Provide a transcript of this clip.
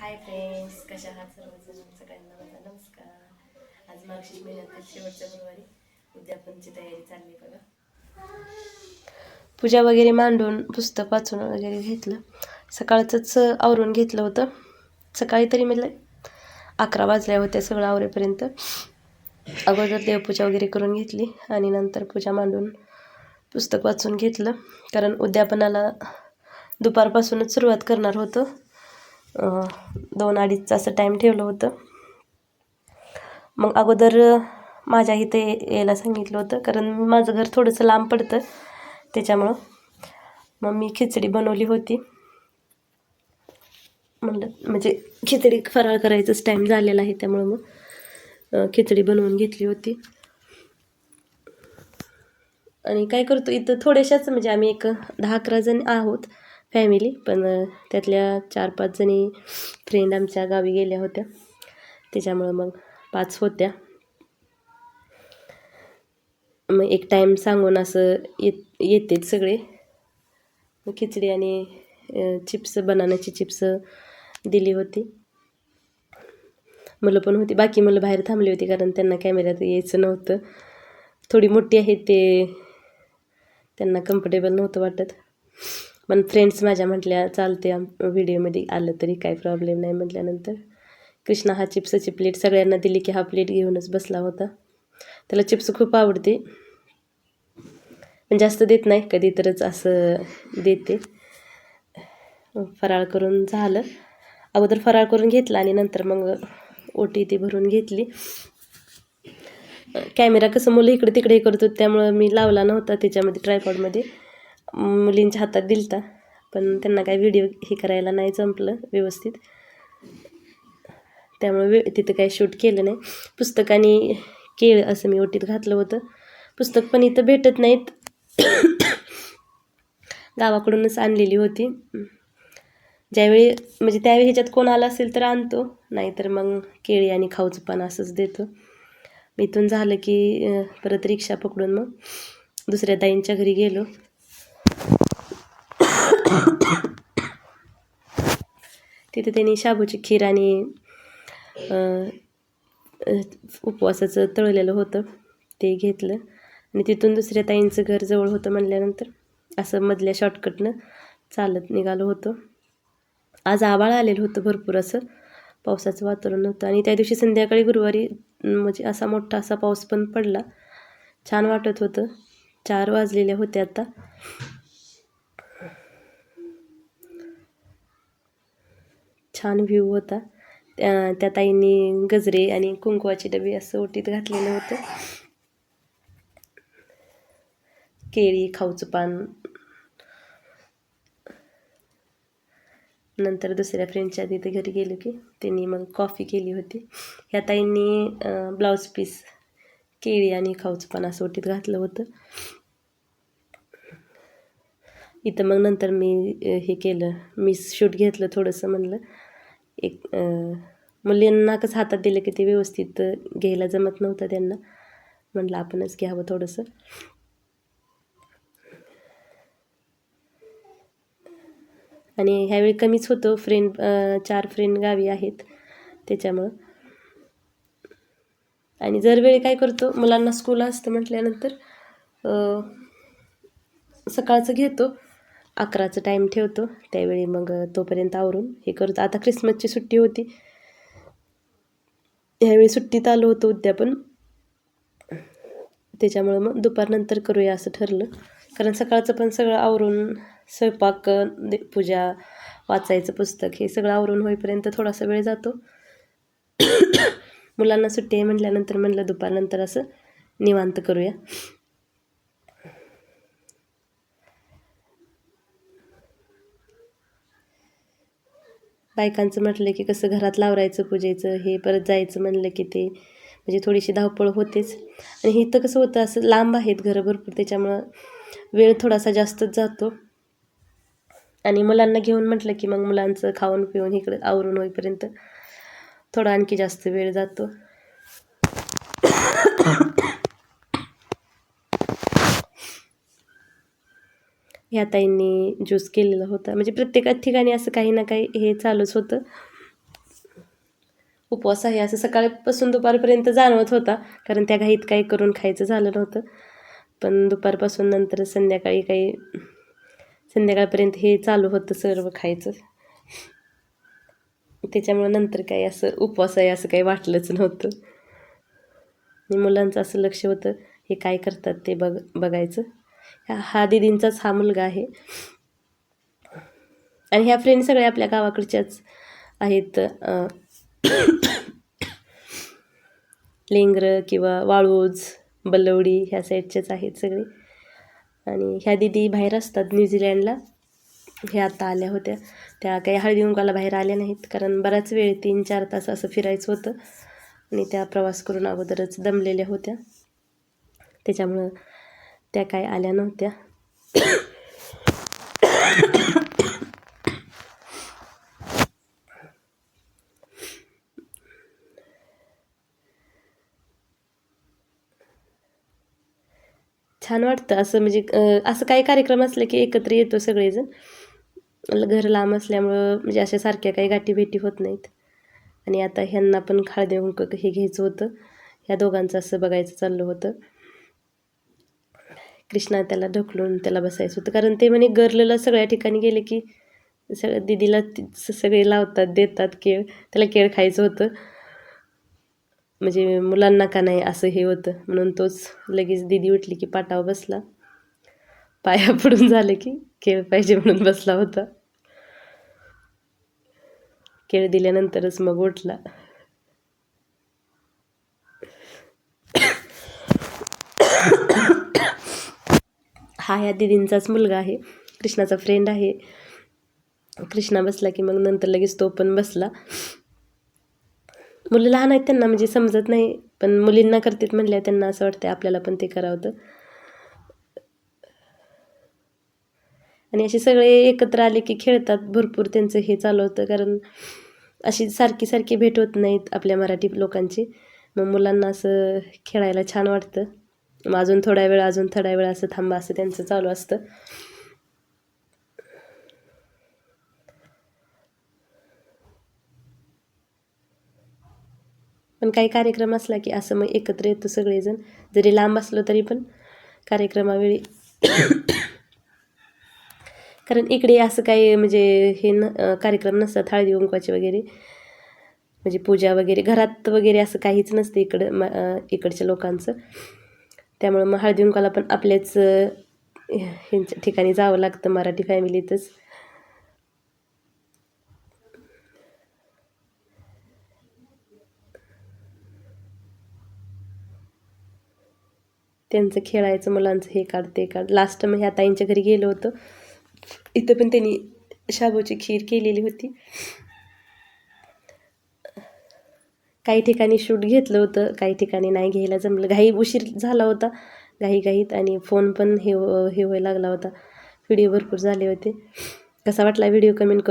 Hi friends कशा आहात सर्वजण सगळ्यांना माझा नमस्कार. आज मार्गशीर्ष महिन्यातील शेवटच्या गुरुवारी उद्यापनची तयारी चालली बघा. पूजा वगैरे मांडून पुस्तक वाचून वगैरे घेतलं. सकाळचंच आवरून घेतलं होतं. सकाळी तरी म्हटलं अकरा वाजल्या होत्या सगळं आवरेपर्यंत. अगोदर देवपूजा वगैरे करून घेतली आणि नंतर पूजा मांडून पुस्तक वाचून घेतलं. कारण उद्यापनाला दुपारपासूनच सुरुवात करणार होतं. दोन अडीचचं असं टाईम ठेवलं होतं. मग अगोदर माझ्या इथे यायला सांगितलं होतं कारण माझं घर थोडंसं लांब पडतं त्याच्यामुळं. मग मी खिचडी बनवली होती. म्हणलं म्हणजे खिचडी फराळ करायचंच टाईम झालेला आहे त्यामुळं मग खिचडी बनवून घेतली होती. आणि काय करतो इथं थोड्याशाच म्हणजे आम्ही एक दहा अकरा जण आहोत. फॅमिली. पण त्यातल्या चार पाच जणी फ्रेंड आमच्या गावी गेल्या होत्या. त्याच्यामुळं मग पाच होत्या. मग एक टाईम सांगून असं येत येतेच सगळे. खिचडी आणि चिप्स बनानाची चिप्स दिली होती. मुलं पण होती. बाकी मुलं बाहेर थांबली होती कारण त्यांना कॅमेऱ्यात यायचं नव्हतं. थोडी मोठी आहे ते त्यांना कम्फर्टेबल नव्हतं वाटत. पण फ्रेंड्स माझ्या म्हटल्या चालते व्हिडिओमध्ये आलं तरी काही प्रॉब्लेम नाही म्हटल्यानंतर कृष्णा हा चिप्सची प्लेट सगळ्यांना दिली की हा प्लेट घेऊनच बसला होता. त्याला चिप्स खूप आवडते. पण जास्त देत नाही कधी तरच असं देते. फराळ करून झालं. अगोदर फराळ करून घेतला आणि नंतर मग ओटी ती भरून घेतली. कॅमेरा कसं मुलं इकडे तिकडे करतो करत होते त्यामुळं मी लावला नव्हता त्याच्यामध्ये ट्रायपॉडमध्ये मुलींच्या हातात दिलता पण त्यांना काय व्हिडिओ हे करायला नाही जमलं व्यवस्थित. त्यामुळे वे तिथं काही शूट केलं नाही. पुस्तकाने केळ असं मी ओटीत घातलं होतं. पुस्तक पण इथं भेटत नाहीत. गावाकडूनच आणलेली होती. ज्यावेळी म्हणजे त्यावेळी ह्याच्यात कोण आला असेल तर आणतो नाहीतर मग केळी आणि खाऊचं पान असंच देतो. इथून झालं की परत रिक्षा पकडून मग दुसऱ्या ताईंच्या घरी गेलो. तिथे त्यांनी शाबूची खीर आणि उपवासाचं तळलेलं होतं. ते घेतलं. आणि तिथून दुसऱ्या ताईंचं घर जवळ होतं म्हणल्यानंतर असं मधल्या शॉर्टकटनं चालत निघालो होतो. आज आबाळ आलेलं होतं भरपूर असं. पावसाचं वातावरण होतं. आणि त्या दिवशी संध्याकाळी गुरुवारी म्हणजे असा मोठा असा पाऊस पण पडला. छान वाटत होतं. चार वाजलेल्या होत्या आता. छान व्ह्यू होता. त्या त्या ताईंनी गजरे आणि कुंकवाची डबी असं ओटीत घातलेलं होतं. केळी खाऊचं पान. नंतर दुसऱ्या फ्रेंडच्या तिथे घरी गेलो की त्यांनी मग कॉफी केली होती. ह्या ताईंनी ब्लाऊज पीस केळी आणि खाऊचं पान असं ओटीत घातलं होतं. इथं मग नंतर मी हे केलं मी शूट घेतलं थोडंसं म्हणलं. एक मुलींना कसं हातात दिलं की ते व्यवस्थित घ्यायला जमत नव्हतं त्यांना. म्हटलं आपणच घ्यावं थोडंसं. आणि ह्यावेळी कमीच होतो. फ्रेंड चार फ्रेंड गावी आहेत. त्याच्यामुळं. आणि जर वेळी काय करतो मुलांना स्कूल असतं म्हटल्यानंतर सकाळचं घेतो. अकराचं टाईम ठेवतो. त्यावेळी मग तोपर्यंत आवरून हे करतो. आता क्रिसमसची सुट्टी होती. ह्यावेळी सुट्टीत आलो होतो उद्या पण. त्याच्यामुळं मग दुपारनंतर करूया असं ठरलं. कारण सकाळचं पण सगळं आवरून स्वयंपाक पूजा वाचायचं पुस्तक हे सगळं आवरून होईपर्यंत थोडासा वेळ जातो. मुलांना सुट्टी आहे म्हटल्यानंतर म्हणलं दुपारनंतर असं निवांत करूया. बायकांचं म्हटलं की कसं घरात लावरायचं पूजेचं हे परत जायचं म्हणलं की ते. म्हणजे थोडीशी धावपळ होतेच. आणि इथं कसं होतं असं लांब आहेत घरं भरपूर त्याच्यामुळं वेळ थोडासा जास्तच जातो. आणि मुलांना घेऊन म्हटलं की मग मुलांचं खाऊन पिऊन इकडं आवरून होईपर्यंत थोडा आणखी जास्त वेळ जातो. ह्या ताईंनी ज्यूस केलेला होता. म्हणजे प्रत्येक ठिकाणी असं काही ना काही हे चालूच होतं. उपवास आहे असं सकाळपासून दुपारपर्यंत जाणवत होता. कारण त्या घाईत काही करून खायचं झालं नव्हतं. पण दुपारपासून नंतर संध्याकाळी काही संध्याकाळपर्यंत हे चालू होतं सर्व खायचं. त्याच्यामुळं नंतर काही असं उपवास आहे असं काही वाटलंच नव्हतं. आणि मुलांचं असं लक्ष होतं हे काय करतात ते बघ बघायचं. हा हा दिदींचाच हा मुलगा आहे. आणि ह्या फ्रेंड सगळ्या आपल्या गावाकडच्याच आहेत लेंगर किंवा वाळूज बलवडी ह्या साईडच्याच आहेत सगळे. आणि ह्या दिदी बाहेर असतात न्यूझीलँडला ह्या आता आल्या होत्या. त्या काही हळदी कुंकाला बाहेर आल्या नाहीत कारण बराच वेळ तीन चार तास असं फिरायचं होतं. आणि त्या प्रवास करून अगोदरच दमलेल्या होत्या. त्याच्यामुळं त्या काय आल्या नव्हत्या. छान वाटतं असं म्हणजे असं काही कार्यक्रम असले की एकत्र येतो सगळेजण. घर लांब असल्यामुळं म्हणजे अशा सारख्या काही गाठी भेटी होत नाहीत. आणि आता ह्यांना पण हळदी हे घ्यायचं होतं. ह्या दोघांचं असं बघायचं चाललं होतं. कृष्णा त्याला ढकलून त्याला बसायचं होतं. कारण ते म्हणे गरलेलं सगळ्या ठिकाणी गेले की सगळं दिदीला सगळे लावतात देतात केळ त्याला केळ खायचं होतं. म्हणजे मुलांना का नाही असं हे होतं. म्हणून तोच लगेच दिदी उठली की पाटावर बसला. पाया पडून झालं की केळ पाहिजे म्हणून बसला होता. केळ दिल्यानंतरच मग उठला. हा ह्या दिदींचाच मुलगा आहे. कृष्णाचा फ्रेंड आहे. कृष्णा बसला की मग नंतर लगेच तो पण बसला. मुलं लहान आहेत त्यांना म्हणजे समजत नाही पण मुलींना करतात म्हणल्या त्यांना असं वाटतं आपल्याला पण ते करावं आणि असे सगळे एकत्र आले की खेळतात भरपूर त्यांचं हे चालू होतं कारण अशी सारखी सारखी भेट होत नाहीत आपल्या मराठी लोकांची. मग मुलांना असं खेळायला छान वाटतं. मग अजून थोडा वेळ अजून थोडा वेळ असं थांबा असं त्यांचं चालू असतं. पण काही कार्यक्रम असला की असं मग एकत्र येतो सगळेजण. जरी लांब असलो तरी पण कार्यक्रमावेळी. कारण इकडे असं काही म्हणजे हे न कार्यक्रम नसतात हळदी कुंकवाचे वगैरे. म्हणजे पूजा वगैरे घरात वगैरे असं काहीच नसतं इकडं म इकडच्या लोकांचं. त्यामुळं मग हळदी पण आपल्याच ह्यांच्या ठिकाणी जावं लागतं मराठी फॅमिलीतच. त्यांचं खेळायचं मुलांचं हे काढ ते काढ. लास्ट मग ह्या ताईंच्या घरी गेलो होतो. इथं पण त्यांनी शाबूची खीर केलेली होती. काही ठिकाणी शूट घेतलं होतं काही ठिकाणी नाही घ्यायला जमलं. घाई उशीर झाला होता घाई घाईत आणि फोन पण हे हे व्हायला लागला होता. व्हिडिओ भरपूर झाले होते. कसा वाटला व्हिडिओ कमेंट